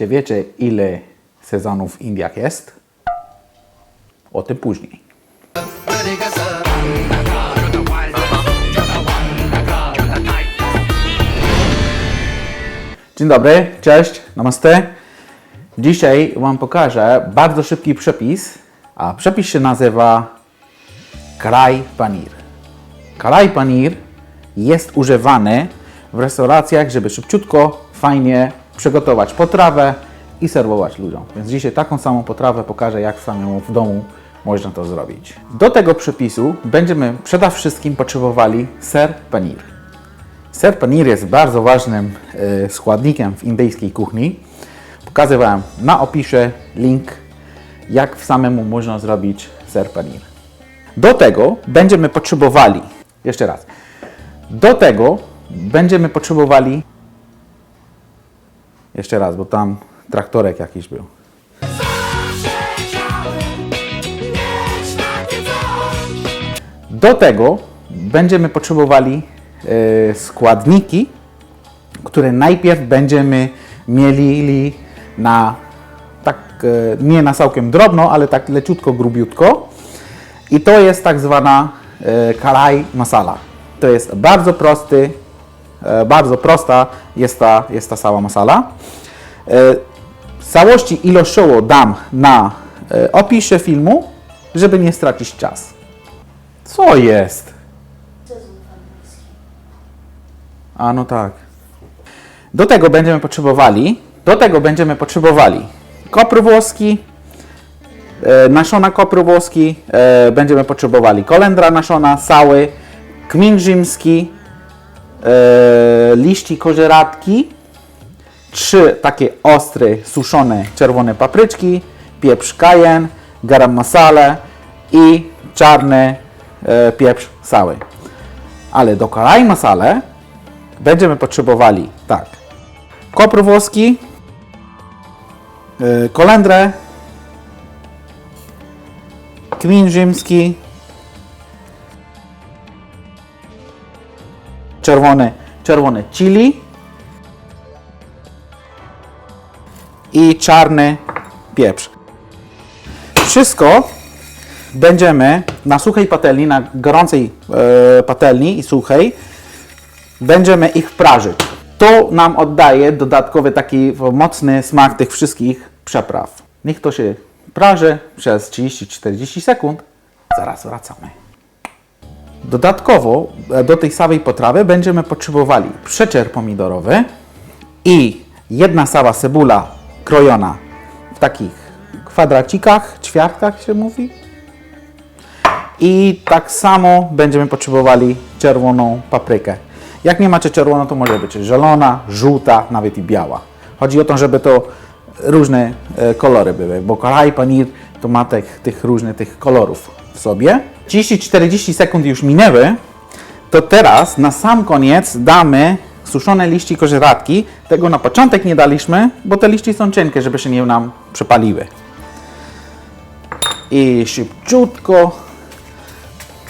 Czy wiecie, ile sezonów w Indiach jest? O tym później. Dzień dobry, cześć, namaste. Dzisiaj Wam pokażę bardzo szybki przepis, a przepis się nazywa Kraj Panir. Kraj Panir jest używany w restauracjach, żeby szybciutko, fajnie przygotować potrawę i serwować ludziom. Więc dzisiaj taką samą potrawę pokażę, jak samemu w domu można to zrobić. Do tego przepisu będziemy przede wszystkim potrzebowali ser panir. Ser panir jest bardzo ważnym e, składnikiem w indyjskiej kuchni. Pokażę Wam na opisie link, jak samemu można zrobić ser panir. Do tego będziemy potrzebowali, jeszcze raz, do tego będziemy potrzebowali, jeszcze raz, bo tam traktorek jakiś był. Do tego będziemy potrzebowali e, składniki, które najpierw będziemy mielili na tak, e, nie na całkiem drobno, ale tak leciutko, grubiutko. I to jest tak zwana e, karaj masala. To jest bardzo prosty, bardzo prosta jest ta, jest ta cała masala. E, całości ilościowo dam na e, opisie filmu, żeby nie stracić czas. Co jest? A no tak. Do tego będziemy potrzebowali, do tego będziemy potrzebowali kopr włoski, e, nasiona kopru włoski, e, będziemy potrzebowali kolendra nasiona, sały, kmin rzymski, e, liści kozieradki, trzy takie ostre, suszone czerwone papryczki, pieprz kajen, garam masale i czarny e, pieprz cały. Ale do karaj masale będziemy potrzebowali tak, kopr włoski, e, kolendrę, kmin rzymski, czerwone, czerwone chili i czarny pieprz. Wszystko będziemy na suchej patelni, na gorącej e, patelni i suchej, będziemy ich prażyć. To nam oddaje dodatkowy taki mocny smak tych wszystkich przypraw. Niech to się praży przez 30-40 sekund. Zaraz wracamy. Dodatkowo e, do tej samej potrawy będziemy potrzebowali przecier pomidorowy i jedna cała cebula krojona w takich kwadracikach, ćwiartkach się mówi. I tak samo będziemy potrzebowali czerwoną paprykę. Jak nie macie czerwoną, to może być zielona, żółta, nawet i biała. Chodzi o to, żeby to różne e, kolory były, bo karaj panir to ma tych, różnych tych kolorów w sobie. 30-40 sekund już minęły, to teraz na sam koniec damy suszone liści kozieradki. Tego na początek nie daliśmy, bo te liści są cienkie, żeby się nie nam przepaliły. I szybciutko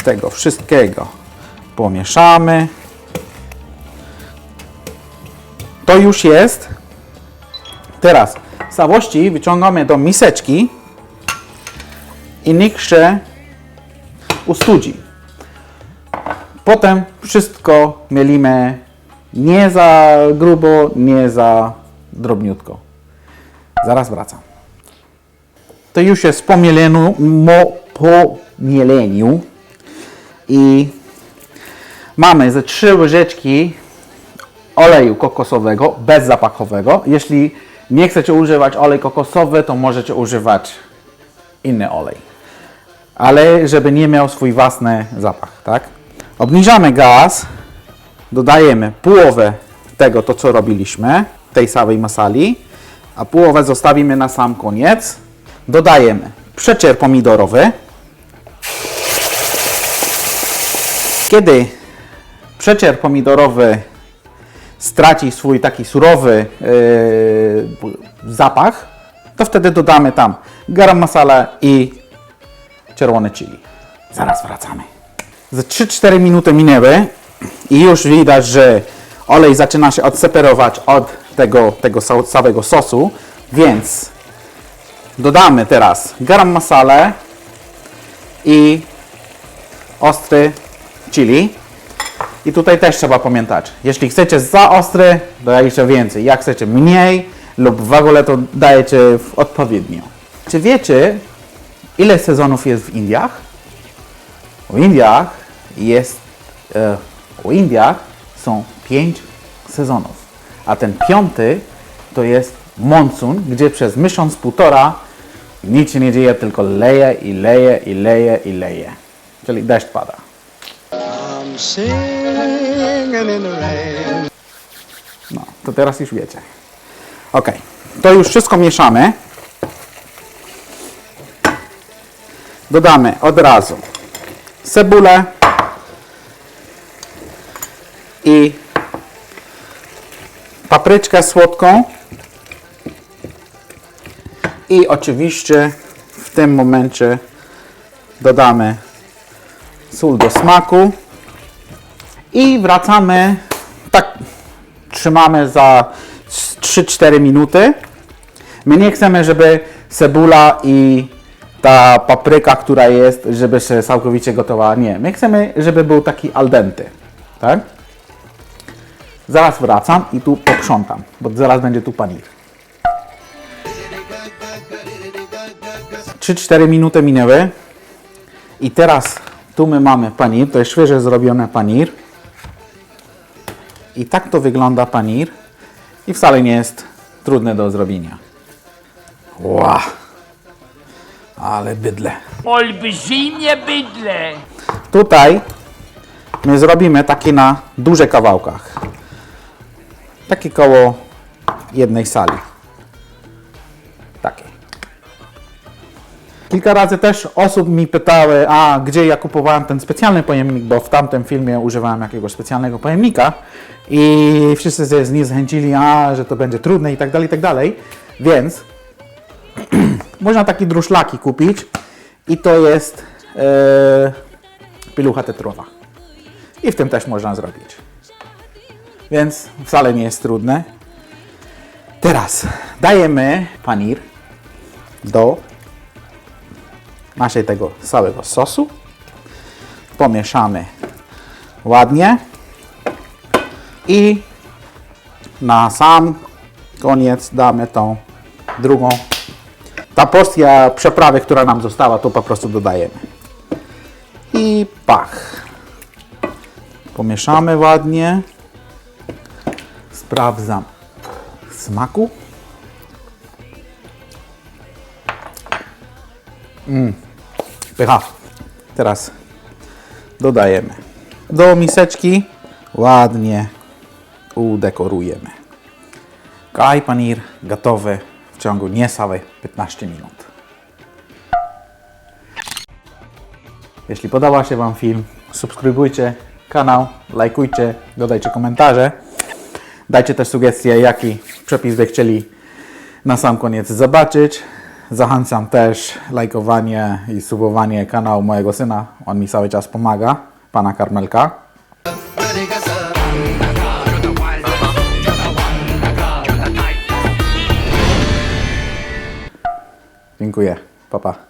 tego wszystkiego pomieszamy. To już jest. Teraz całości wyciągamy do miseczki i niech się ustudzi. Potem wszystko mielimy nie za grubo, nie za drobniutko. Zaraz wracam. To już jest po mieleniu, mo, po mieleniu i mamy ze trzy łyżeczki oleju kokosowego, bezzapachowego. Jeśli nie chcecie używać olej kokosowy, to możecie używać inny olej. Ale żeby nie miał swój własny zapach, tak? Obniżamy gaz, dodajemy połowę tego, to co robiliśmy, tej samej masali, a połowę zostawimy na sam koniec. Dodajemy przecier pomidorowy. Kiedy przecier pomidorowy straci swój taki surowy yy, zapach, to wtedy dodamy tam garam masala i czerwone chili. Zaraz wracamy. Za 3-4 minuty minęły i już widać, że olej zaczyna się odseparować od tego, tego całego sosu. Więc dodamy teraz garam masalę i ostry chili. I tutaj też trzeba pamiętać, jeśli chcecie za ostry, dajecie więcej. Jak chcecie mniej lub w ogóle to dajecie odpowiednio. Czy wiecie, ile sezonów jest w Indiach? W Indiach jest, e, w Indiach są pięć sezonów, a ten piąty to jest monsun, gdzie przez miesiąc, półtora nic się nie dzieje, tylko leje i leje i leje i leje. Czyli deszcz pada. No, to teraz już wiecie. Ok, to już wszystko mieszamy. Dodamy od razu cebulę i papryczkę słodką. I oczywiście w tym momencie dodamy sól do smaku. I wracamy, tak trzymamy za 3-4 minuty. My nie chcemy, żeby cebula i ta papryka, która jest, żeby się całkowicie gotowała. Nie, my chcemy, żeby był taki al dente. Tak? Zaraz wracam i tu poprzątam, bo zaraz będzie tu panir. 3-4 minuty minęły i teraz tu my mamy panir, to jest świeżo zrobione panir. I tak to wygląda panir i wcale nie jest trudne do zrobienia. Ła! Ale bydle. Olbrzymie bydle. Tutaj my zrobimy takie na duże kawałkach. Takie koło jednej sali. Takie. Kilka razy też osób mi pytały, a gdzie ja kupowałem ten specjalny pojemnik, bo w tamtym filmie używałem jakiegoś specjalnego pojemnika i wszyscy się zniechęcili, a że to będzie trudne i tak dalej, i tak dalej. Więc można takie druszlaki kupić i to jest e, pilucha tetrowa. I w tym też można zrobić. Więc wcale nie jest trudne. Teraz dajemy panir do naszej tego całego sosu. Pomieszamy ładnie. I na sam koniec damy tą drugą. Ta porcja przeprawy, która nam została, to po prostu dodajemy. I pach. Pomieszamy ładnie. Sprawdzam smaku. Pycha. Teraz dodajemy do miseczki. Ładnie udekorujemy. Kaj panir gotowy w ciągu niecałe 15 minut. Jeśli podoba się Wam film, subskrybujcie kanał, lajkujcie, dodajcie komentarze. Dajcie też sugestie, jaki przepis by chcieli na sam koniec zobaczyć. Zachęcam też lajkowanie i subowanie kanału mojego syna. On mi cały czas pomaga, pana Karmelka. Dziękuję. Pa, pa.